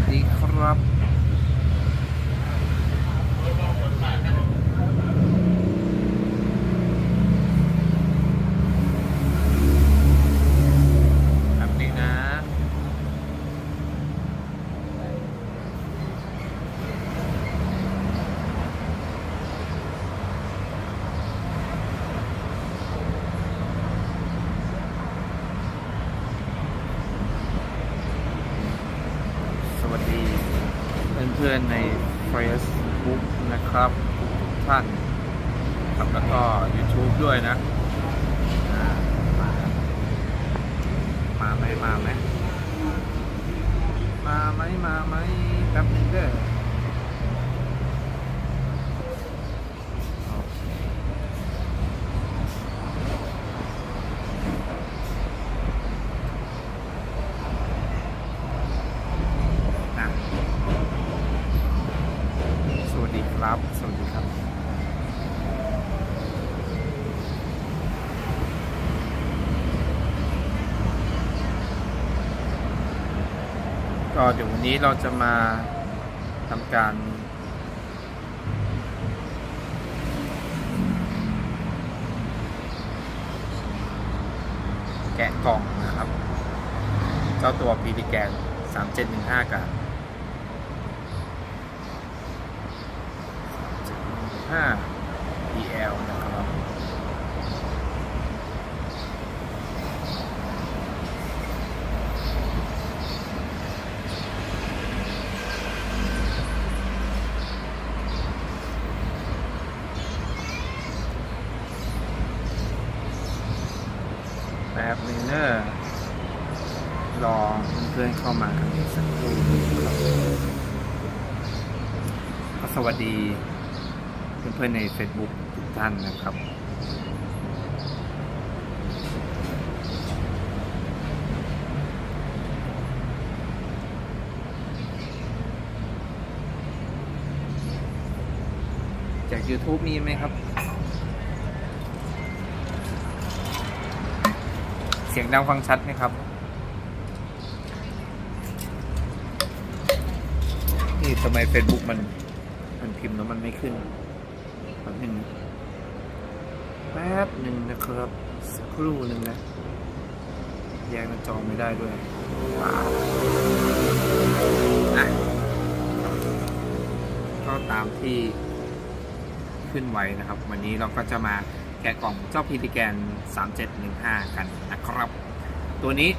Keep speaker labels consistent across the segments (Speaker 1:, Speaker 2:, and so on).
Speaker 1: สวัสดีครับ แบบนี้นะ สวัสดีเพื่อนๆใน Facebook นะครับทุกท่านครับแล้วก็ YouTube ด้วยนะอ่ามาไหมมาไหมมาไหมมาไหมแป๊บนึงเด้อโอเคนะสวัสดีครับ สวัสดีครับ ก็เดี๋ยววั นนี้เราจะมาทำการ แกะกล่องนะครับ เจ้าตัวพีดีแกน3715 กัน5 DL นะครับ แป๊บนึงเนอะรอเพื่อนๆเข้ามากันสักครู่นึงครับก็สวัสดีเพื่อนๆใน Facebook ทุกท่านนะครับ จาก YouTube มีไหมครับเสียงดังฟังชัดไหมครับี่ทำไม Facebook มัน มันพิมพ์แล้วมันไม่ขึ้นแป๊บหนึ่งแป๊บหนึ่งนะครับ สักครู่หนึ่งนะ แยกหน้าจอไม่ได้ด้วยอะก็ตามที่ขึ้นไว้นะครับ วันนี้เราก็จะมาแกะกล่องเจ้าพีติแกน 3715 กันนะครับ ตัวนี้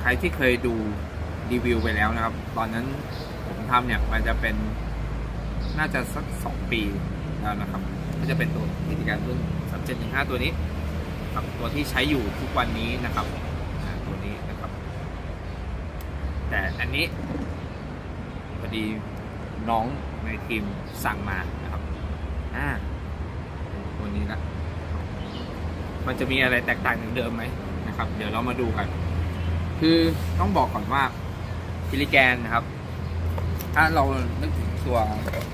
Speaker 1: ใครที่เคยดูรีวิวไปแล้วนะครับ ตอนนั้น ผมทำเนี่ยมันจะเป็นน่าจะสัก2ปีแล้วนะครับ ก็จะเป็นตัวพีติแกนรุ่น3715ตัวนี้ครับตัวที่ใช้อยู่ทุกวันนี้นะครับตัวนี้นะครับ แต่อันนี้พอดีน้องในทีมสั่งมานะครับอ่าตัวนี้นะมันจะมีอะไรแตกต่างจากเดิมไหมนะครับ เดี๋ยวเรามาดูกัน คือต้องบอกก่อนว่าพิลิแกนนะครับ ถ้าเรานึกถึงตัว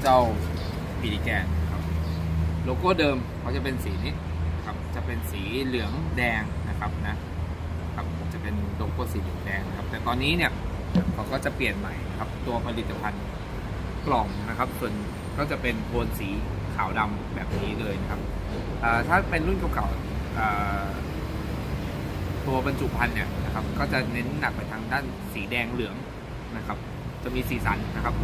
Speaker 1: เจ้าพิลิแกนครับโลโก้เดิมเขาจะเป็นสีนี้ครับจะเป็นสีเหลืองแดงนะครับนะครับจะเป็นโลโก้สีเหลืองแดงนะครับ แต่ตอนนี้เนี่ยเขาก็จะเปลี่ยนใหม่ครับตัวผลิตภัณฑ์กล่องนะครับ ส่วนก็จะเป็นโทนสีขาวดำแบบนี้เลยนะครับถ้าเป็นรุ่นเก่าๆอ่าตัวบรรจุภัณฑ์เนี่ยนะครับก็จะเน้นหนักไปทางด้านสีแดงเหลืองนะครับ จะมีสีสันนะครับ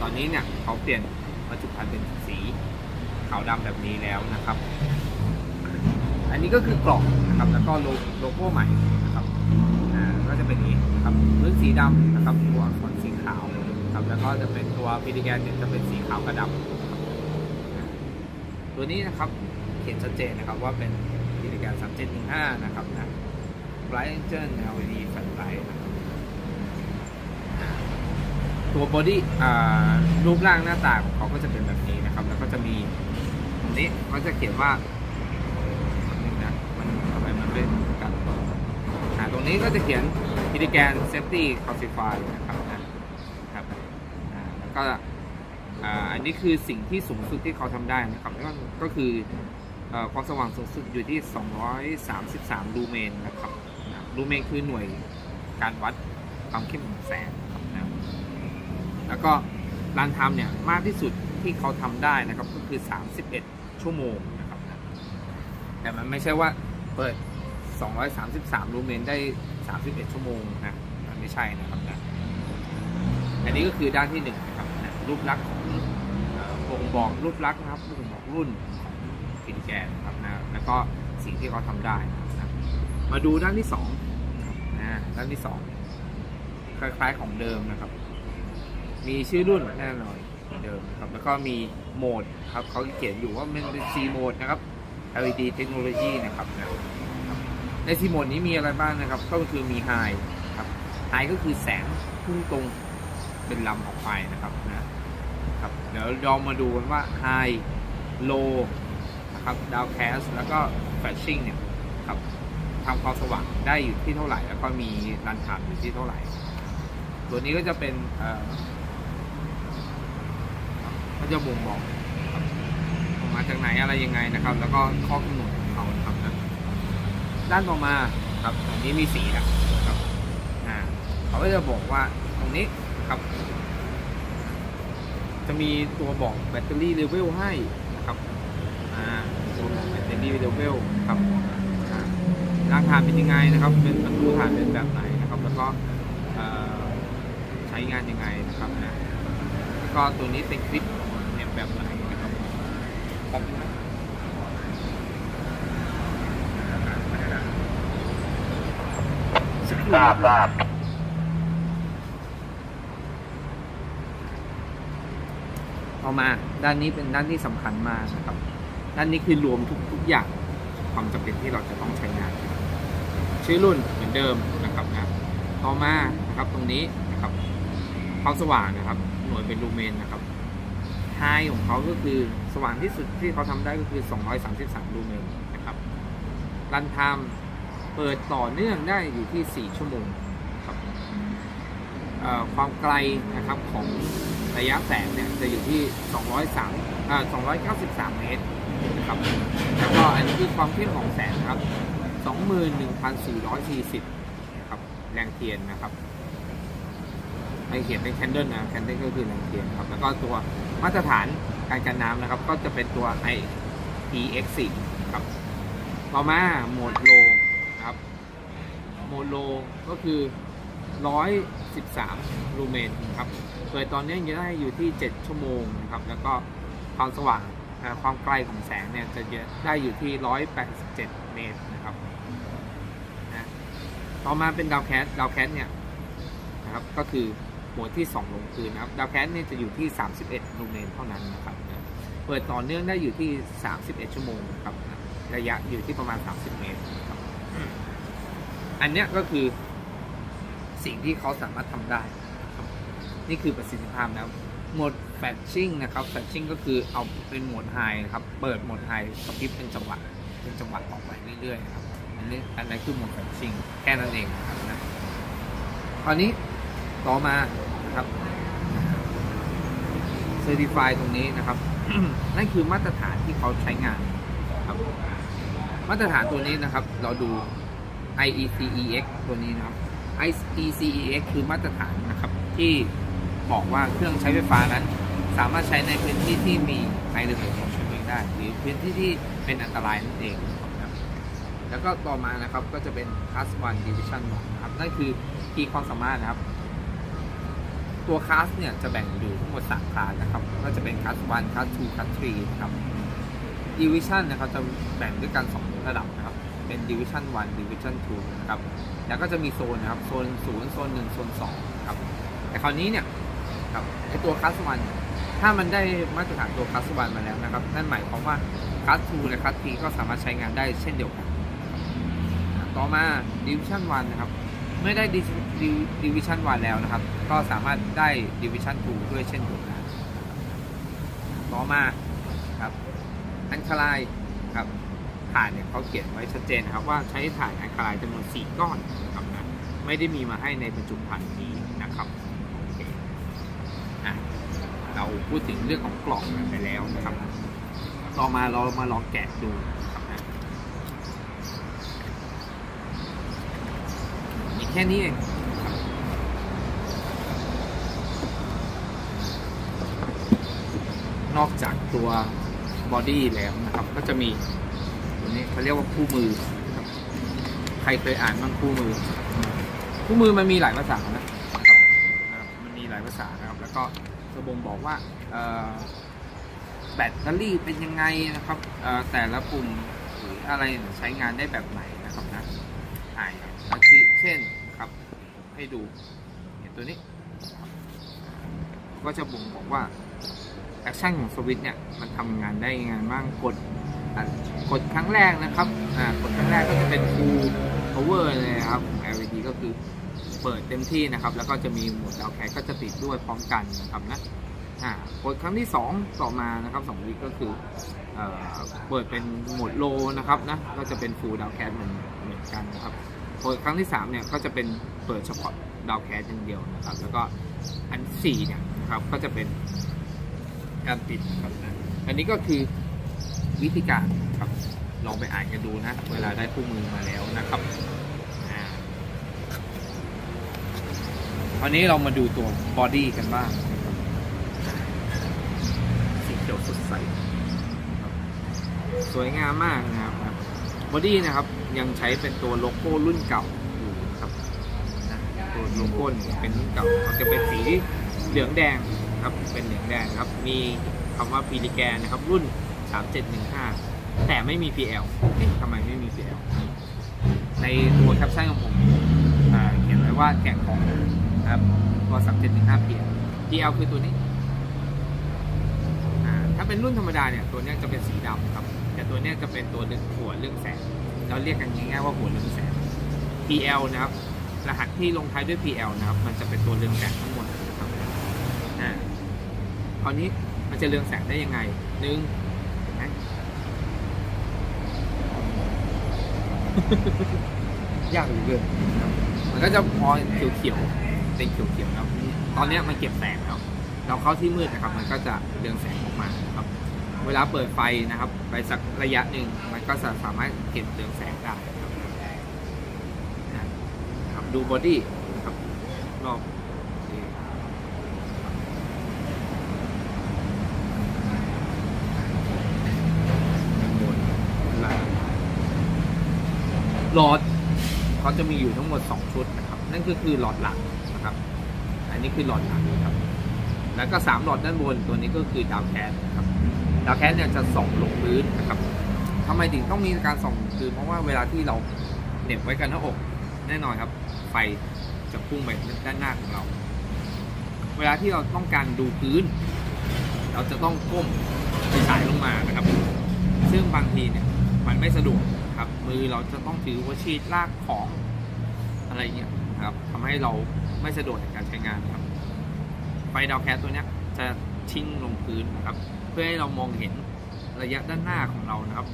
Speaker 1: ตอนนี้เนี่ยเขาเปลี่ยนบรรจุภัณฑ์เป็นสีขาวดำแบบนี้แล้วนะครับ อันนี้ก็คือกล่องนะครับ แล้วก็โลโลโก้ใหม่นะครับอ่าก็จะเป็นนี้นะครับพื้นสีดำนะครับตัวอักษรสีขาวครับแล้วก็จะเป็นตัวพีดีแกนเนี่ยจะเป็นสีขาวกระดำตัวนี้นะครับเขียนชัดเจนนะครับว่าเป็นพีดีแกน3715นะครับนะ Bright Angel LED Flashlight นะครับ ตัวบอดี้รูปร่างหน้าตาของเขาก็จะเป็นแบบนี้นะครับ แล้วก็จะมีตรงนี้เขาจะเขียนว่าไม่เหมือนกันอ่าตรงนี้ก็จะเขียนพิธีแกน safety classify นะครับนะครับแล้วก็อันนี้คือสิ่งที่สูงสุดที่เขาทำได้นะครับแล้วก็ก็คือความสว่างสูงสุดอยู่ที่ 233 ลูเมนนะครับ ลูเมนคือหน่วยการวัดความเข้มของแสง แล้วก็รันไทม์เนี่ยมากที่สุดที่เขาทำได้นะครับก็คือ 31 ชั่วโมงนะครับแต่มันไม่ใช่ว่าเปิด 233 ลูเมนได้ 31 ชั่วโมงนะมันไม่ใช่นะครับนะอันนี้ก็คือด้านที่หนึ่งนะครับนะรูปลักษณ์ของเอ่อบ่งบอกรูปลักษณ์นะครับบ่งบอกรุ่นของฟินแกนนะครับนะแล้วก็สิ่งที่เขาทำได้นะมาดูด้านที่สองนะครับนะด้านที่สองคล้ายๆของเดิมนะครับ มีชื่อรุ่นแน่นอนเดิมครับแล้วก็มีโหมดครับเขาเขียนอยู่ว่ามันเป็น C โหมดนะครับ LED เทคโนโลยีนะครับนะในซีโหมดนี้มีอะไรบ้างนะครับ ก็คือมีไฮครับไฮก็คือแสงพุ่งตรงเป็นลำออกไปนะครับนะครับ เดี๋ยวเรามาดูกันว่าไฮโลนะครับดาวแคสแล้วก็แฟชชิ่งเนี่ยครับทำความสว่างได้อยู่ที่เท่าไหร่ แล้วก็มีรันไทม์อยู่ที่เท่าไหร่ ตัวนี้ก็จะเป็นเอ่อ ก็จะบ่งบอกครับออกมาจากไหนอะไรยังไงนะครับ แล้วก็ข้อกำหนดของเขานะครับนะด้านต่อมาครับตรงนี้มีสีนะครับอ่าเขาก็จะบอกว่าตรงนี้ครับ จะมีตัวบอกแบตเตอรี่เลเวลให้นะครับอ่าตัวบอกแบตเตอรี่เลเวลครับอ่าราคาเป็นยังไงนะครับ เป็นบรรจุฐานเป็นแบบไหนนะครับ แล้วก็เอ่อใช้งานยังไงนะครับนะแล้วก็ตัวนี้เป็นคลิป แบบไหนนะครับครับ
Speaker 2: ทราบทราบ
Speaker 1: เอามา ด้านนี้เป็นด้านที่สำคัญมากนะครับ ด้านนี้คือรวมทุกทุกอย่างความจำเป็นที่เราจะต้องใช้งาน ชื่อรุ่นเหมือนเดิมนะครับนะต่อมานะครับตรงนี้นะครับความสว่างนะครับ หน่วยเป็นลูเมนนะครับ ไฮของเขาก็คือสว่างที่สุดที่เขาทำได้ก็คือ 233 ลูเมนนะครับรันไทม์เปิดต่อเนื่องได้อยู่ที่ 4 ชั่วโมงครับความไกลนะครับของระยะแสงเนี่ยจะอยู่ที่ 203อ่า293 เมตรนะครับแล้วก็อันนี้คือความเข้มของแสงครับ 21,440นะครับแรงเทียนนะครับไอเขียนเป็นแคนเดิลนะแคนเดิลก็คือแรงเทียนครับ แล้วก็ตัว มาตรฐานการกันน้ำนะครับ ก็จะเป็นตัว IPX4 ครับ ต่อมาโหมดโลครับโหมดโลก็คือ 113 ลูเมนครับโดยตอนนี้จะได้อยู่ที่ 7 ชั่วโมงนะครับ แล้วก็ความสว่างความไกลของแสงเนี่ยจะได้อยู่ที่ 187 เมตรนะครับนะต่อมาเป็นดาวแคสดาวแคสเนี่ยนะครับก็คือ หมดที่ 2 ลงคืนนะครับ ดาวแคสเนี่ยจะอยู่ที่ 31ลูเมนเท่านั้นนะครับนะเปิดต่อเนื่องได้อยู่ที่ 31 ชั่วโมงครับนะระยะอยู่ที่ประมาณ 30 เมตรครับอันเนี้ยก็คือสิ่งที่เขาสามารถทำได้ นี่คือประสิทธิภาพนะครับโหมดแฟชชิ่งนะครับแฟชชิ่งก็คือเอาเป็นโหมดไฮนะครับ เปิดโหมดไฮกระพริบเป็นจังหวะเป็นจังหวะออกไปเรื่อยๆนะครับ อันนี้อันนี้คือโหมดแฟชชิ่งแค่นั้นเองนะครับนะตอนนี้ ต่อมานะครับเซอร์ติฟายตรงนี้นะครับ นั่นคือมาตรฐานที่เขาใช้งานครับ มาตรฐานตัวนี้นะครับ เราดู IECEX ตัวนี้นะครับ IECEX คือมาตรฐานนะครับ ที่บอกว่าเครื่องใช้ไฟฟ้านั้น สามารถใช้ในพื้นที่ที่มีไอระเบิดของเชื้องได้ หรือพื้นที่ที่เป็นอันตรายนั่นเองนะครับแล้วก็ต่อมานะครับก็จะเป็น Class 1 Division 1นะครับนั่นคือขีดความสามารถนะครับ ตัวคลาสเนี่ยจะแบ่งอยู่ทั้งหมด3คลาสนะครับก็จะเป็น Class 1 Class 2 Class 3นะครับ Division นะครับจะแบ่งด้วยกัน2ระดับนะครับเป็น Division 1 Division 2นะครับแล้วก็จะมีโซนนะครับโซน0โซน1โซน2ครับแต่คราวนี้เนี่ยครับไอตัวคลาสวันถ้ามันได้มาตรฐานตัวคลาสวันมาแล้วนะครับนั่นหมายความว่าคลาส2และคลาส3ก็สามารถใช้งานได้เช่นเดียวกัน ต่อมา Division 1นะครับ เมื่อได้ Division 1แล้วนะครับ ก็สามารถได้ Division 2ด้วยเช่นเดียวกันต่อมาครับอันคลายครับถ่านเนี่ยเขาเขียนไว้ชัดเจนครับว่าใช้ถ่านอัลคาไลน์จำนวน 4 ก้อนนะครับนะไม่ได้มีมาให้ในบรรจุภัณฑ์นี้นะครับโอเคอะเราพูดถึงเรื่องของกล่องกันไปแล้วนะครับต่อมาเรามาลองแกะดูนะครับนะมี แค่นี้เองนอกจากตัวบอดี้แล้วนะครับ ก็จะมีตัวนี้เขาเรียกว่าคู่มือครับใครเคยอ่านบ้างคู่มือ คู่มือมันมีหลายภาษานะครับมันมีหลายภาษานะครับ แล้วก็ระบบบอกว่าแบตเตอรี่เป็นยังไงนะครับแต่ละปุ่มหรืออะไรใช้งานได้แบบไหนนะครับนะอ่าอาทิเช่น ให้ดูเห็นตัวนี้ ก็จะบ่งบอกว่าแอคชั่นของสวิตเนี่ยมันทำงานได้ยังไงบ้างกดกดครั้งแรกนะครับอ่ากดครั้งแรกก็จะเป็น full power เลยนะครับของ LED ก็คือเปิดเต็มที่นะครับ แล้วก็จะมีโหมดดาวแคสก็จะติดด้วยพร้อมกันนะครับนะอ่ากดครั้งที่ 2 ต่อมานะครับ2วิก็คือเอ่อเปิดเป็นโหมดโลนะครับนะก็จะเป็น full ดาวแคสเหมือนเหมือนกันนะครับ กดครั้งที่3เนี่ยก็จะเป็นเปิดเฉพาะดาวแคสอย่างเดียวนะครับ แล้วก็อันที่4เนี่ยนะครับก็จะเป็นการติดครับนะอันนี้ก็คือวิธีการครับลองไปอ่านกันดูนะ เวลาได้คู่มือมาแล้วนะครับอ่าคราวนี้เรามาดูตัวบอดี้กันบ้างสีเขียวสดใส สวยงามมากนะครับ บอดี้นะครับยังใช้เป็นตัวโลโก้รุ่นเก่าอยู่ครับตัวโลโก้เป็นรุ่นเก่ามันจะเป็นสีเหลืองแดงครับเป็นเหลืองแดงครับมีคำว่าพีริแกนนะครับรุ่น 3715 แต่ไม่มี PL เอ๊ะทำไมไม่มี PL ในตัวแคปชั่นของผมเขียนไว้ว่าแกะของนะครับตัว 3715 PL PL คือตัวนี้ถ้าเป็นรุ่นธรรมดาเนี่ยตัวนี้จะเป็นสีดำครับ แต่ตัวเนี้ยจะเป็นตัวเรื่องหัวเรื่องแสง เราเรียกกันง่ายๆว่าหัวเรื่องแสง PL นะครับ รหัสที่ลงท้ายด้วย PL นะครับ มันจะเป็นตัวเรืองแสงทั้งหมดนะครับอ่าคราวนี้มันจะเรืองแสงได้ยังไงหนึ่งเห็นไหมยากเหลือเกินนะครับมันก็จะพอเขียวๆเป็นเขียวๆนะครับ ตอนเนี้ยมันเก็บแสงแล้ว เราเข้าที่มืดนะครับ มันก็จะเรืองแสงออกมาครับ เวลาเปิดไฟนะครับ ไปสักระยะหนึ่งมันก็จะสามารถเก็บเรืองแสงได้ครับนะครับดูบอดี้ครับรอบด้างบนหลอดเขาจะมีอยู่ทั้งหมด 2 ชุดนะครับ นั่นก็คือหลอดหลังนะครับ อันนี้คือหลอดหลังนะครับ แล้วก็ 3 หลอดด้านบนตัวนี้ก็คือดาวแคสนะครับ ดาวแคสเนี่ยจะส่องลงพื้นนะครับทำไมถึงต้องมีการส่องลงพื้นเพราะว่าเวลาที่เราเหน็บไว้กันหน้าอกแน่นอนครับ ไฟจะพุ่งไปด้านหน้าของเรา เวลาที่เราต้องการดูพื้น เราจะต้องก้มไปฉายลงมานะครับ ซึ่งบางทีเนี่ยมันไม่สะดวกครับ มือเราจะต้องถือหัวชีดลากของอะไรเงี้ยครับทำให้เราไม่สะดวกในการใช้งานครับ ไฟดาวแคสตัวเนี้ยจะชิ่งลงพื้นนะครับ เพื่อให้เรามองเห็นระยะด้านหน้าของเรานะครับ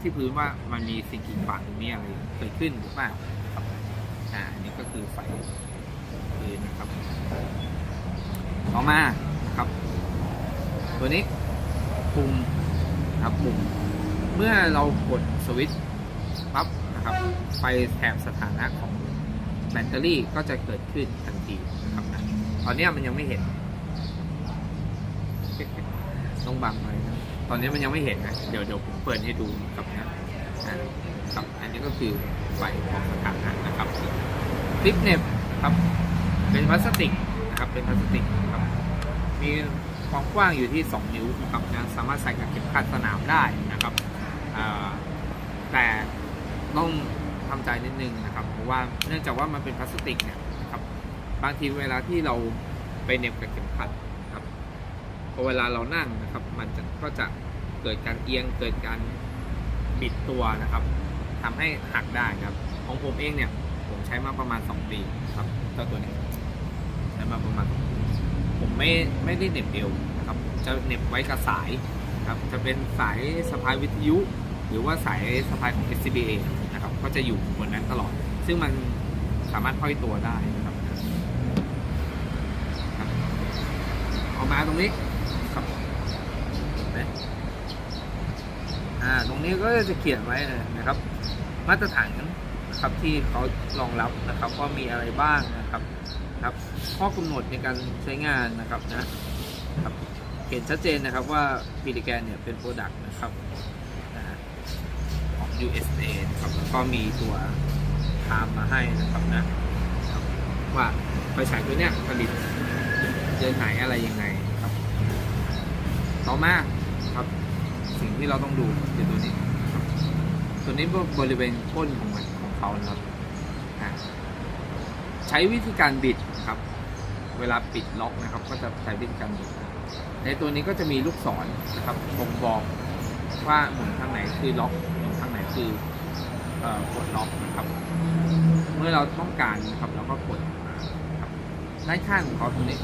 Speaker 1: ที่พื้นว่ามันมีสิ่งกีดขวางหรือมีอะไรเกิดขึ้นหรือเปล่าครับอ่าอันนี้ก็คือไฟพื้นนะครับ ต่อมานะครับ ตัวนี้ปุ่มนะครับปุ่มเมื่อเรากดสวิตช์ปั๊บนะครับไฟแถบสถานะของแบตเตอรี่ก็จะเกิดขึ้นทันทีนะครับตอนนี้มันยังไม่เห็น ต้องบังไว้นะตอนนี้มันยังไม่เห็นนะเดี๋ยวเดี๋ยวผมเปิดให้ดูครับนะครับอันนี้ก็คือไฟของสถานะนะครับคลิปเน็บครับ เป็นพลาสติกนะครับ เป็นพลาสติกครับ มีความกว้างอยู่ที่ 2 นิ้วนะครับนะสามารถใส่กับเข็มขัดสนามได้นะครับแต่ต้องทำใจนิดนึงนะครับเพราะว่าเนื่องจากว่ามันเป็นพลาสติกเนี่ยนะครับบางทีเวลาที่เราไปเน็บกับเข็มขัด พอเวลาเรานั่งนะครับ มันจะก็จะเกิดการเอียงเกิดการบิดตัวนะครับทำให้หักได้ครับ ของผมเองเนี่ย ผมใช้มาประมาณ 2 ปีครับเจ้าตัวนี้ใช้มาประมาณ ผมไม่ไม่ได้เหน็บเอวนะครับ จะเหน็บไว้กับสายครับ จะเป็นสายสะพายวิทยุ หรือว่าสายสะพายของ SCBA นะครับ ก็จะอยู่บนนั้นตลอด ซึ่งมันสามารถห้อยตัวได้นะครับครับเอามาตรงนี้ ไหมอ่าตรงนี้ก็จะเขียนไว้เลยนะครับ มาตรฐานนะครับที่เขารองรับนะครับว่ามีอะไรบ้างนะครับครับ ข้อกำหนดในการใช้งานนะครับนะครับเห็นชัดเจนนะครับว่าพีดิแกนเนี่ยเป็นโปรดักต์นะครับของ USA นะครับแล้วก็มีตัวไทม์มาให้นะครับนะบว่าไฟฉายตัวเนี้ยผลิตเดือนไหนอะไรยังไงครับ ต่อมา สิ่งที่เราต้องดูคือตัวนี้ ตัวนี้บริเวณก้นของมันของเขานะครับใช้วิธีการบิดครับ เวลาปิดล็อกนะครับ ก็จะใช้วิธีการบิด ในตัวนี้ก็จะมีลูกศรนะครับบ่งบอกว่าหมุนข้างไหนคือล็อกหมุนข้างไหนคืออกดล็อกนะครับ เมื่อเราต้องการนะครับเราก็กดด้านข้างของเขาตรงนี้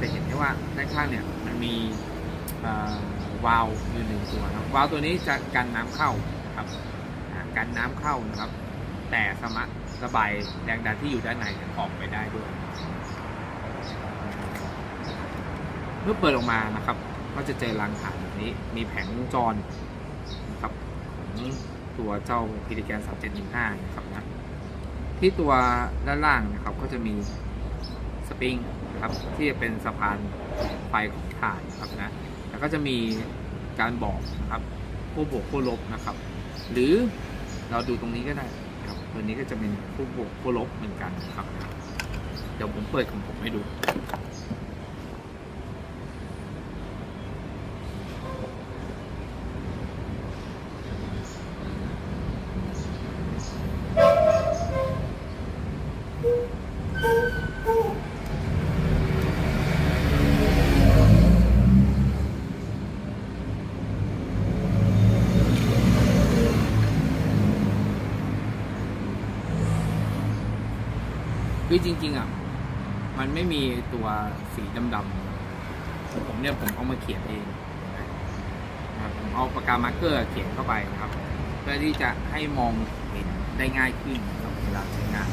Speaker 1: จะเห็นได้ว่าด้านข้างเนี่ยมันมีอ วาล์วอยู่หนึ่งตัวครับวาล์วตัวนี้จะกันน้ำเข้านะครับกันน้ำเข้านะครับ แต่สามารถระบายแรงดันที่อยู่ด้านในออกไปได้ด้วย เมื่อเปิดออกมานะครับ ก็จะเจอรังฐานแบบนี้ มีแผงวงจรนะครับของตัวเจ้าพีดิแกน 3715 นะครับนะที่ตัวด้านล่างนะครับก็จะมีสปริงนะครับที่จะเป็นสะพานไฟของถ่านนะครับนะแล้วก็จะมี การบอกนะครับขั้บวกขั้ลบนะครับ หรือเราดูตรงนี้ก็ได้ครับตัวนี้ก็จะเป็นขั้บวกขั้ลบเหมือนกันครับ เดี๋ยวผมเปิดของผมให้ดู คือจริง ๆ อะ มันไม่มีตัวสีดำๆผมเนี่ยผมเอามาเขียนเองนะครับผมเอาปากกามาร์กเกอร์เขียนเข้าไปนะครับ เพื่อที่จะให้มองเห็นได้ง่ายขึ้นนะครับเวลาใช้งาน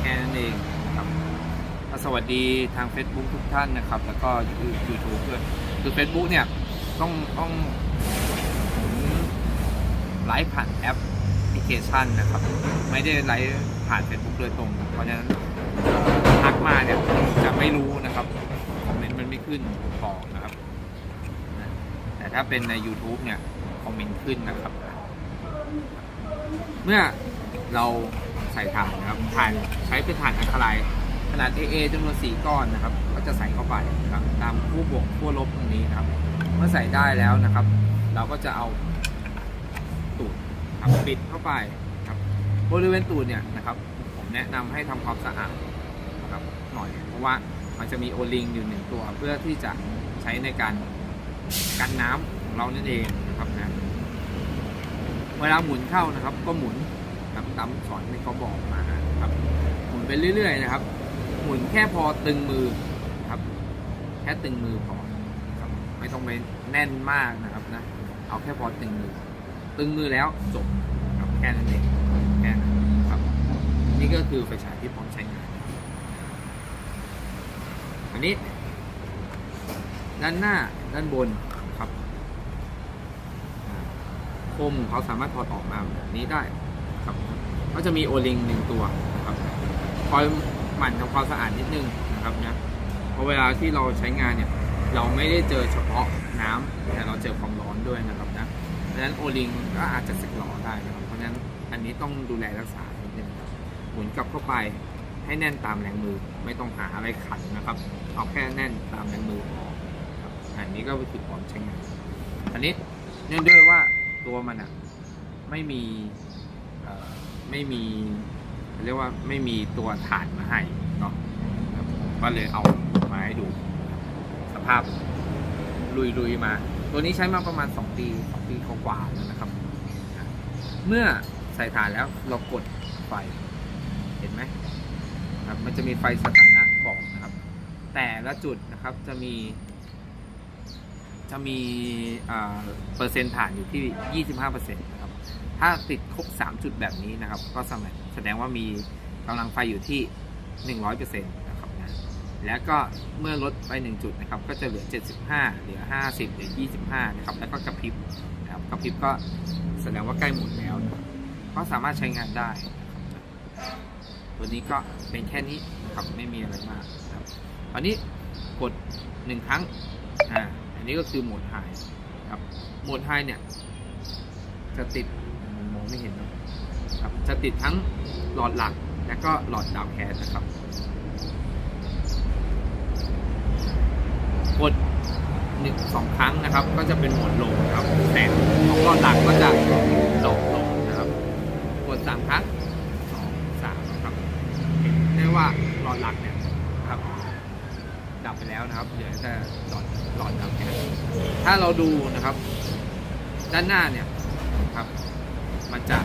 Speaker 1: แค่นั้นเองนะครับสวัสดีทาง Facebook ทุกท่านนะครับ แล้วก็ YouTube ด้วยคือ Facebook เนี่ยต้องต้องไลฟ์ผ่านแอป ลิเคชันนะครับ ไม่ได้ไลฟ์ผ่าน Facebook โดยตรง เพราะฉะนั้นทักมาเนี่ยจะไม่รู้นะครับคอมเมนต์มันไม่ขึ้นบอกนะครับ แต่ถ้าเป็นใน YouTube เนี่ยคอมเมนต์ขึ้นนะครับ เมื่อเราใส่ถ่านนะครับถ่านใช้เป็นถ่านอะคาไลขนาด AA จำนวน4ก้อนนะครับ ก็จะใส่เข้าไปนะครับตามคู่บวกคู่ลบตรงนี้นะครับ เมื่อใส่ได้แล้วนะครับ เราก็จะเอา ครับปิดเข้าไปครับบริเวณตูดเนี่ยนะครับ ผมแนะนำให้ทำความสะอาดนะครับหน่อยเพราะว่ามันจะมีโอลิงอยู่หนึ่งตัว เพื่อที่จะใช้ในการกันน้ำของเรานั่นเองนะครับนะเวลาหมุนเข้านะครับ ก็หมุนแบบตามสอนที่เขาบอกมาครับ หมุนไปเรื่อย ๆ นะครับ หมุนแค่พอตึงมือครับ แค่ตึงมือพอนครับไม่ต้องไปแน่นมากนะครับนะเอาแค่พอตึงมือ ตึงมือแล้วจบครับแค่นั้นเองแค่นั้นครับ นี่ก็คือไฟฉายที่พร้อมใช้งาน อันนี้ ด้านหน้าด้านบนครับคมเขาสามารถถอดออกมาแบบนี้ได้ครับ ก็จะมีโอลิงหนึ่งตัวนะครับคอยหมั่นทำความสะอาดนิดนึงนะครับนะเพราะเวลาที่เราใช้งานเนี่ย เราไม่ได้เจอเฉพาะน้ำแต่เราเจอความร้อนด้วยนะครับ นะดังนั้นโอลิงก็อาจจะสึกหรอได้นะครับเพราะฉะนั้นอันนี้ต้องดูแลรักษานิดนึงครับหมุนกลับเข้าไปให้แน่นตามแรงมือไม่ต้องหาอะไรขันนะครับเอาแค่แน่นตามแรงมือพอครับอันนี้ก็คือพร้อมใช้งานอันนี้เนื่องด้วยว่าตัวมันอะไม่มีไม่มีเรียกว่าไม่มีตัวฐานมาให้เนาะก็เลยเอามาให้ดู สภาพลุยๆมา ตัวนี้ใช้มาประมาณ 2 ปี 2 ปีกว่าๆแล้วนะครับ เมื่อใส่ฐานแล้วเรากดไฟ เห็นไหมครับ มันจะมีไฟสถานะบอกนะครับ แต่ละจุดนะครับจะมี จะมีอ่าเปอร์เซ็นต์ฐานอยู่ที่ 25%นะครับ ถ้าติดครบ 3 จุดแบบนี้นะครับ ก็สมัยแสดงว่ามีกำลังไฟอยู่ที่ 100%นะครับนะ แล้วก็เมื่อลดไป 1 จุดนะครับก็จะเหลือ 75 เหลือ 50 เหลือ 25 นะครับ แล้วก็กระพริบนะครับกระพริบก็แสดงว่าใกล้หมดแล้วนะก็สามารถใช้งานได้นะครับตัวนี้ก็เป็นแค่นี้นะครับไม่มีอะไรมากครับตอนนี้กด 1 ครั้งอ่าอันนี้ก็คือโหมดไฮครับโหมดไฮเนี่ยจะติดมองไม่เห็นนะครับจะติดทั้งหลอดหลักและก็หลอดดาวแคสนะครับ กดหนึ่งสองครั้งนะครับ ก็จะเป็นโหมดลงครับแสงของหลอดหลักก็จะดรอปลงนะครับกดสามครั้งสองสามครับเห็นได้ว่าหลอดหลักเนี่ยนะครับดับไปแล้วนะครับเหลือแต่หลอดหลอดดาวแคสถ้าเราดูนะครับ ด้านหน้าเนี่ยครับ มันจะ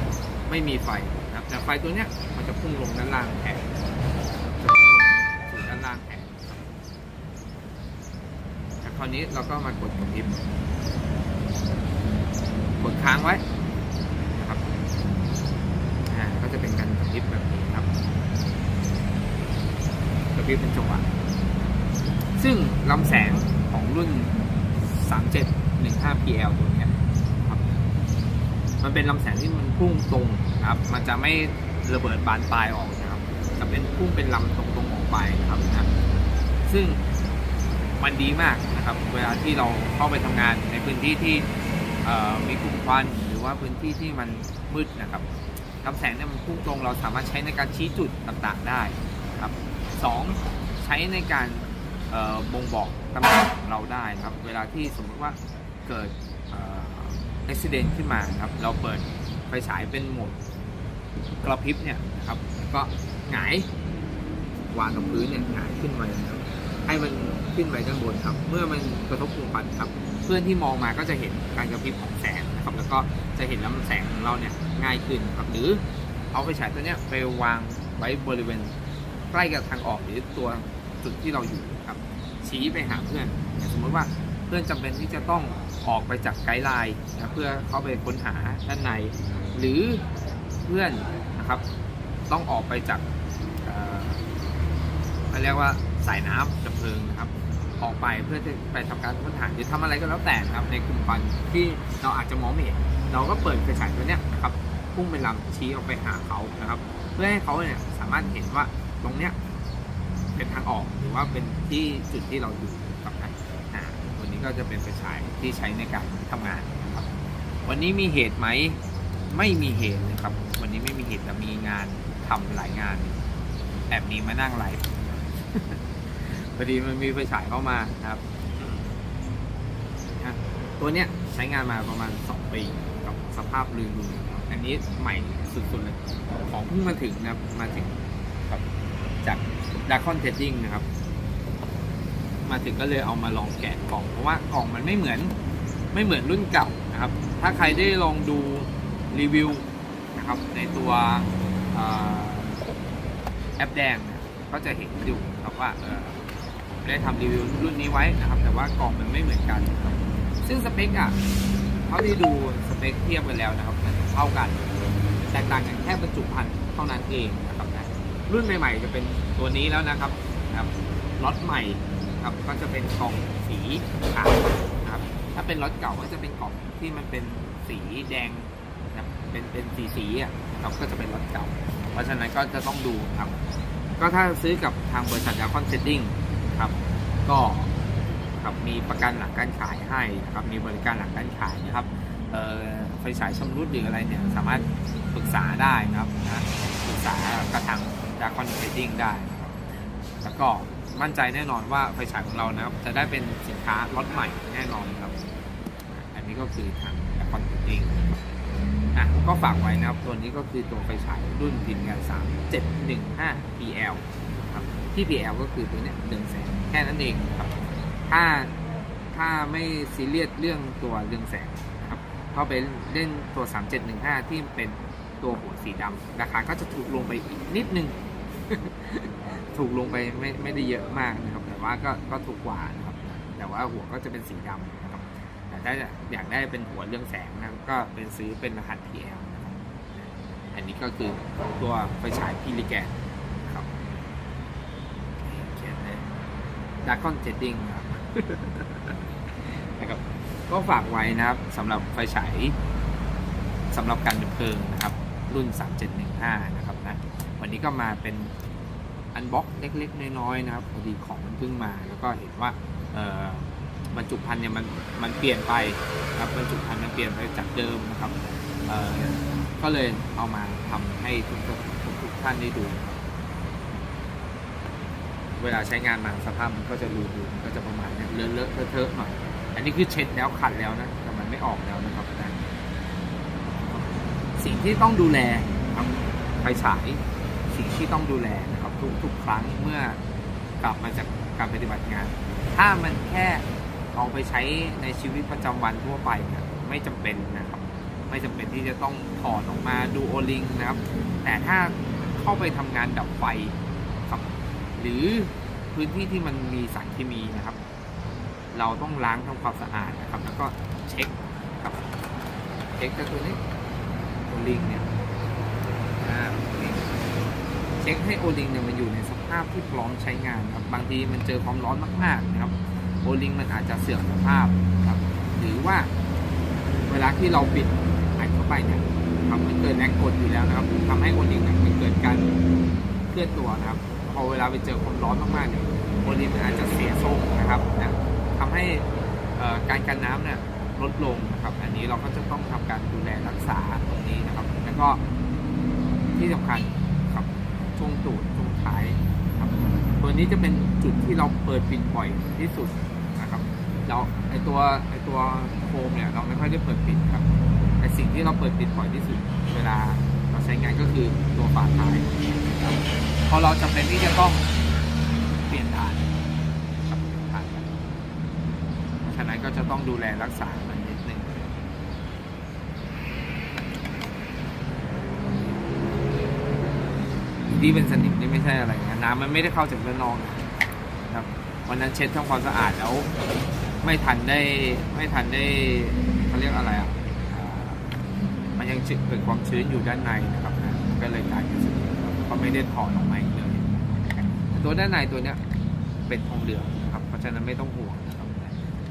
Speaker 1: ไม่มีไฟนะครับแต่ไฟตัวเนี้ยมันจะพุ่งลงด้านล่างแทน นี้เราก็มากดกระพริบกดค้างไว้นะครับอ่าก็จะเป็นการกระพริบแบบนี้ครับกระพริบเป็นจังหวะซึ่งลำแสงของรุ่น 3715 PL ตัวนี้ครับ มันเป็นลำแสงที่มันพุ่งตรงครับ มันจะไม่ระเบิดบานปลายออกนะครับ จะเป็นพุ่งเป็นลำตรงๆออกไปนะครับนะซึ่ง มันดีมากนะครับ เวลาที่เราเข้าไปทำงานในพื้นที่ที่มีกลุ่มควันหรือว่าพื้นที่ที่มันมืดนะครับลำแสงเนี่ยมันพุ่งตรงเราสามารถใช้ในการชี้จุดต่างๆได้ครับสองใช้ในการบ่งบอกตำแหน่งของเราได้ครับ เวลาที่สมมติว่าเกิดอุบิเหตุขึ้นมาครับ เราเปิดไฟฉายเป็นโหมดกระพริบเนี่ยครับ ก็หงาย วางกับพื้นเนี่ยหงายขึ้นมานะครับ ให้มันขึ้นไปด้านบนครับ เมื่อมันกระทบกลุ่มควันครับ เพื่อนที่มองมาก็จะเห็นการกระพริบของแสงนะครับแล้วก็จะเห็นลำแสงของเราเนี่ยง่ายขึ้นครับหรือเอาไฟฉายตัวเนี้ยไปวางไว้บริเวณใกล้กับทางออกหรือตัวจุดที่เราอยู่ครับ ชี้ไปหาเพื่อนอสมมติว่าเพื่อนจำเป็นที่จะต้องออกไปจากไกด์ไลน์นะเพื่อเข้าไปค้นหาด้านใน หรือเพื่อนนะครับต้องออกไปจากอ่อเขาเรียกว่า สายน้ำดับเพลิงนะครับ ออกไปเพื่อจะไปทำการค้นหาหรือทำอะไรก็แล้วแต่นะครับ ในกลุ่มควันที่เราอาจจะมองไม่เห็นเราก็เปิดไฟฉายตัวเนี้ยนะครับพุ่งเป็นลำชี้ออกไปหาเขานะครับ เพื่อให้เขาเนี่ยสามารถเห็นว่าตรงเนี้ยเป็นทางออกหรือว่าเป็นที่จุดที่เราอยู่ครับนะอ่าวันนี้ก็จะเป็นไฟฉายที่ใช้ในการทำงานนะครับ วันนี้มีเหตุไหมไม่มีเหตุนะครับ วันนี้ไม่มีเหตุแต่มีงานทำหลายงานแอบนี้มานั่งไลฟ์ อดีมันมีไฟฉายเข้ามานะครับ ตัวเนี้ยใช้งานมาประมาณ 2 ปีกับสภาพลืมๆอันนี้ใหม่สุดๆเลย ของเพิ่งมาถึงนะครับ มาถึงครับจากดาคอนเทดดิ้งนะครับ มาถึงก็เลยเอามาลองแกะกล่องเพราะว่ากล่องมันไม่เหมือนไม่เหมือนรุ่นเก่านะครับ ถ้าใครได้ลองดูรีวิวนะครับในตัวอแอปแดงก็จะเห็นอยู่ครับว่า ได้ทำรีวิวรุ่นนี้ไว้นะครับ แต่ว่ากล่องมันไม่เหมือนกัน ซึ่งสเปคอะเท่าที่ดูสเปคเทียบกันแล้วนะครับมันเท่ากัน แตกต่างกันแค่บรรจุภัณฑ์เท่านั้นเองนะครับนะรุ่นใหม่ๆจะเป็นตัวนี้แล้วนะครับนะครับล็อตใหม่ครับก็จะเป็นกล่องสีขาวนะครับ ถ้าเป็นรถเก่าก็จะเป็นกล่องที่มันเป็นสีแดงนะเป็นเป็นสีสีอะครับก็จะเป็นรถเก่า เพราะฉะนั้นก็จะต้องดูครับ ก็ถ้าซื้อกับทางบริษัทยาคอนเซตติ้ง ครับ ก็ครับมีประกันหลังการขายให้นะครับมีบริการหลังการขายนะครับไฟฉายชำรุดหรืออะไรเนี่ยสามารถปรึกษาได้นะครับนะปรึกษากับทางยาคอนเซตติ้งได้ แล้วก็มั่นใจแน่นอนว่าไฟฉายของเรานะครับจะได้เป็นสินค้าล็อตใหม่แน่นอนครับ อันนี้ก็คือทางแอคอนติงอะก็ฝากไว้นะครับ ตัวนี้ก็คือตัวไฟฉายรุ่นพินงาน3 715 PL ที่ PL ก็คือตัวเนี้ยหนึ่งแสนแค่นั้นเองครับ ถ้าถ้าไม่ซีเรียสเรื่องตัวเรืองแสงนะครับเขาไปเล่นตัว 3715 ที่เป็นตัวหัวสีดำราคาก็จะถูกลงไปอีกนิดนึง ถูกลงไปไม่ไม่ได้เยอะมากนะครับ แต่ว่าก็ก็ถูกกว่านะครับ แต่ว่าหัวก็จะเป็นสีดำนะครับแต่ถ้าอยากได้เป็นหัวเรื่องแสงนะก็เป็นซื้อเป็นรหัส TL อันนี้ก็คือตัวไฟฉายพิลิแกนครับเขียนเลย ดาร์คอนเจตติ้งครับนะครับ ก็ฝากไว้นะครับสำหรับไฟฉายสำหรับการดับเพลิงนะครับ รุ่น 3715 นะครับนะ วันนี้ก็มาเป็นอันบ็อกเล็กๆ น้อยๆ นะครับพอดีของมันเพิ่งมา แล้วก็เห็นว่าบรรจุภัณฑ์เนี่ยมันมันเปลี่ยนไปครับบรรจุภัณฑ์มันเปลี่ยนไปจากเดิมนะครับก็เลยเอามาทำให้ทุกทุกทุกทุกท่านได้ดูนะครับ เวลาใช้งานมาสภาพมันก็จะรูดูมันก็จะประมาณนี้เลอะเลอะเทอะเทอะหน่อย อันนี้คือเช็ดแล้วขัดแล้วนะ แต่มันไม่ออกแล้วนะครับนะสิ่งที่ต้องดูแลครับไฟฉายสิ่งที่ต้องดูแลนะครับทุกทุกครั้งเมื่อกลับมาจากการปฏิบัติงาน ถ้ามันแค่เอาไปใช้ในชีวิตประจำวันทั่วไปนี่ยไม่จำเป็นนะครับ ไม่จำเป็นที่จะต้องถอดออกมาดูโอลิงนะครับ แต่ถ้าเข้าไปทำงานดับไฟ หรือพื้นที่ที่มันมีสารเคมีนะครับ เราต้องล้างทำความสะอาดนะครับ แล้วก็เช็คครับเช็คกับตัวนี้โอลิงเนี่ยเช็คให้โอลิงเนี่ยมันอยู่ในสภาพที่พร้อมใช้งานครับบางทีมันเจอความร้อนมากๆนะครับโอลิงมันอาจจะเสื่อมสภาพครับ หรือว่าเวลาที่เราปิดอัดเข้าไปเนี่ยครับมันเกิดแรงกดอยู่แล้วนะครับทำให้โอลิงเนี่ยมันเกิดการเคลื่อนตัวนะครับ พอเวลาไปเจอความร้อนมากๆเนี่ยโอลินอาจจะเสียทรงนะครับนะทำให้การกันน้ำเนี่ยลดลงนะครับอันนี้เราก็จะต้องทำการดูแลรักษาตรงนี้นะครับ แล้วก็ที่สำคัญครับช่วงตูดช่วงท้ายครับตัวนี้จะเป็นจุดที่เราเปิดปิดบ่อยที่สุดนะครับเราไอตัวไอตัวโฟมเนี่ยเราไม่ค่อยได้เปิดปิดครับแต่สิ่งที่เราเปิดปิดบ่อยที่สุด เวลาเราใช้งานก็คือตัวฝาท้ายครับ พอเราจำเป็นที่จะต้องเปลี่ยนฐานครับเปลี่ยนฐานเพราะฉะนั้นก็จะต้องดูแลรักษามันนิดนึงที่เป็นสนิมนี่ไม่ใช่อะไรนะน้ำมันไม่ได้เข้าจากด้านนอกนะครับวันนั้นเช็ดทำความสะอาดแล้วไม่ทันได้ไม่ทันได้เขาเรียกอะไรอะมันยังเกิดความชื้นอยู่ด้านในนะครับนะก็เลยกลายเป็นสนิมก็ไม่ได้ถอดออกมา ตัวด้านในตัวเนี้ยเป็นทองเหลืองนะครับ เพราะฉะนั้นไม่ต้องห่วงนะครับ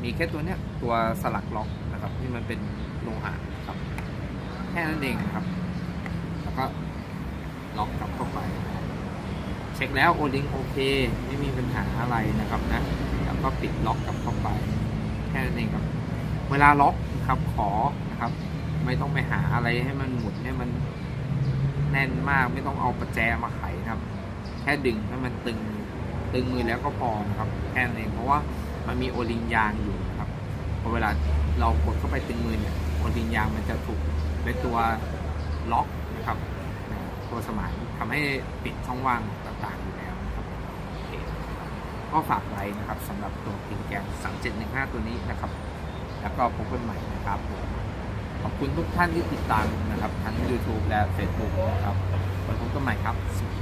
Speaker 1: มีแค่ตัวเนี้ยตัวสลักล็อกนะครับ ที่มันเป็นโลหะครับ แค่นั้นเองครับ แล้วก็ล็อกกลับเข้าไป เช็คแล้วโอลิงโอเค ไม่มีปัญหาอะไรนะครับนะ แล้วก็ปิดล็อกกลับเข้าไป แค่นั้นเองครับ เวลาล็อกนะครับขอนะครับ ไม่ต้องไปหาอะไรให้มันหมุนให้มันแน่นมากไม่ต้องเอาประแจมาไข แค่ดึงให้มันตึงตึงมือแล้วก็พอนะครับแค่นั้นเองเพราะว่ามันมีโอลิงยางอยู่นะครับพอเวลาเรากดเข้าไปตึงมือเนี่ยโอลิงยางมันจะถูกเป็นตัวล็อกนะครับตัวสมานทำให้ปิดช่องว่างต่างๆอยู่แล้วนะครับโอเคก็ฝากไว้นะครับสำหรับตัวพิงแกม3715 ตัวนี้นะครับ แล้วก็พบกันใหม่นะครับขอบคุณทุกท่านที่ติดตามนะครับ ทั้ง YouTube และ Facebook นะครับไว้พบกันใหม่ครับสวัสดีครับ